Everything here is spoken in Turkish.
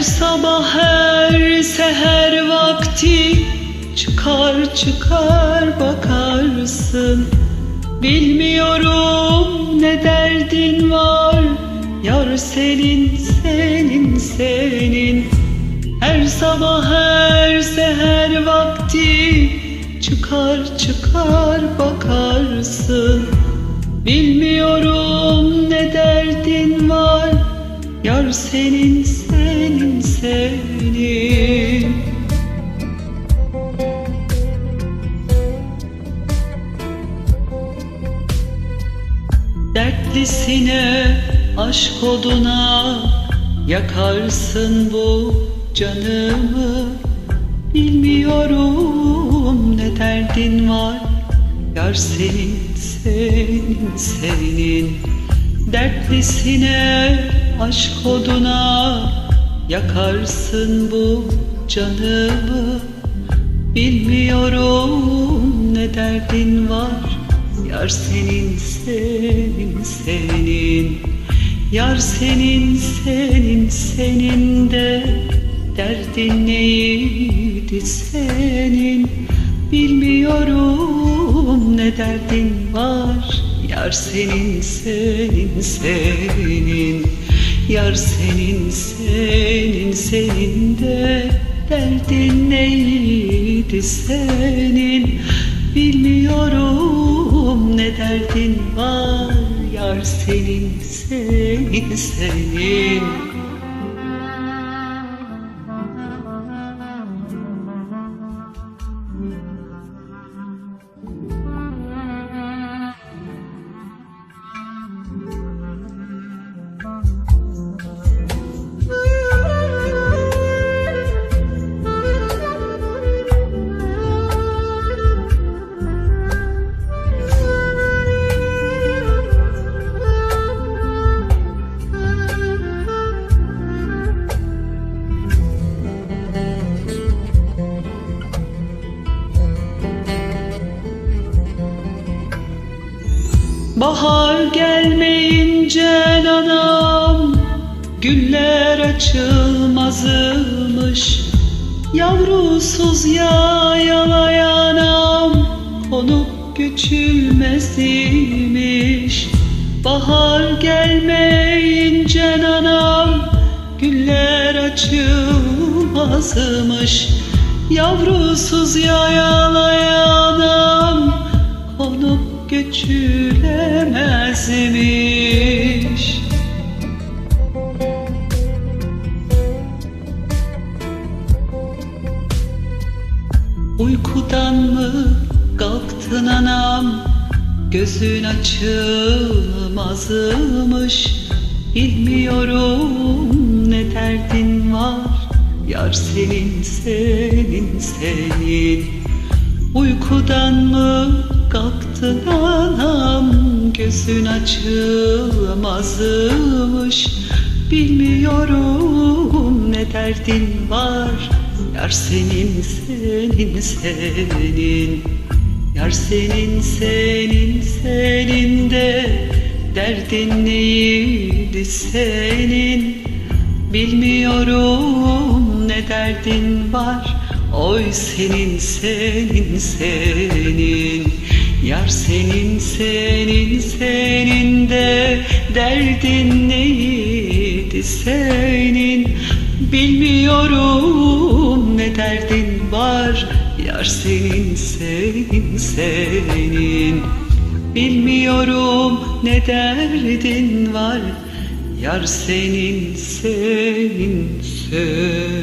Her sabah her seher vakti. Çıkar çıkar bakarsın. Bilmiyorum ne derdin var. Yar senin senin senin. Her sabah her seher vakti. Çıkar çıkar bakarsın. Bilmiyorum ne derdin var. Yar senin Dertlisine aşk oduna Yakarsın bu canımı. Bilmiyorum ne derdin var Yar senin senin senin Dertlisine aşk oduna Yakarsın bu canımı. Bilmiyorum ne derdin var Yar senin senin senin. Yar senin senin senin de Derdin neydi senin? Bilmiyorum ne derdin var. Yar senin senin senin. Yar senin senin senin de Derdin neydi senin? Bilmiyorum ne derdin var Yar senin senin senin Bahar gelmeyince anam Güller açılmazmış. Yavrusuz yayalayanam Konup göçülmezmiş Bahar gelmeyince anam Güller açılmazmış. Yavrusuz yayalayanam Konup göçülemezmiş Uykudan mı kalktın anam? Gözün açılmazmış. Bilmiyorum ne derdin var? Yar senin senin senin. Uykudan mı Gözün açılmazmış. Bilmiyorum ne derdin var. Yar senin senin senin. Yar senin senin senin de Derdin neydi senin? Bilmiyorum ne derdin var. Oy senin senin senin Yar senin senin senin de Derdin neydi senin? Bilmiyorum ne derdin var. Yar senin senin senin. Bilmiyorum ne derdin var. Yar senin senin senin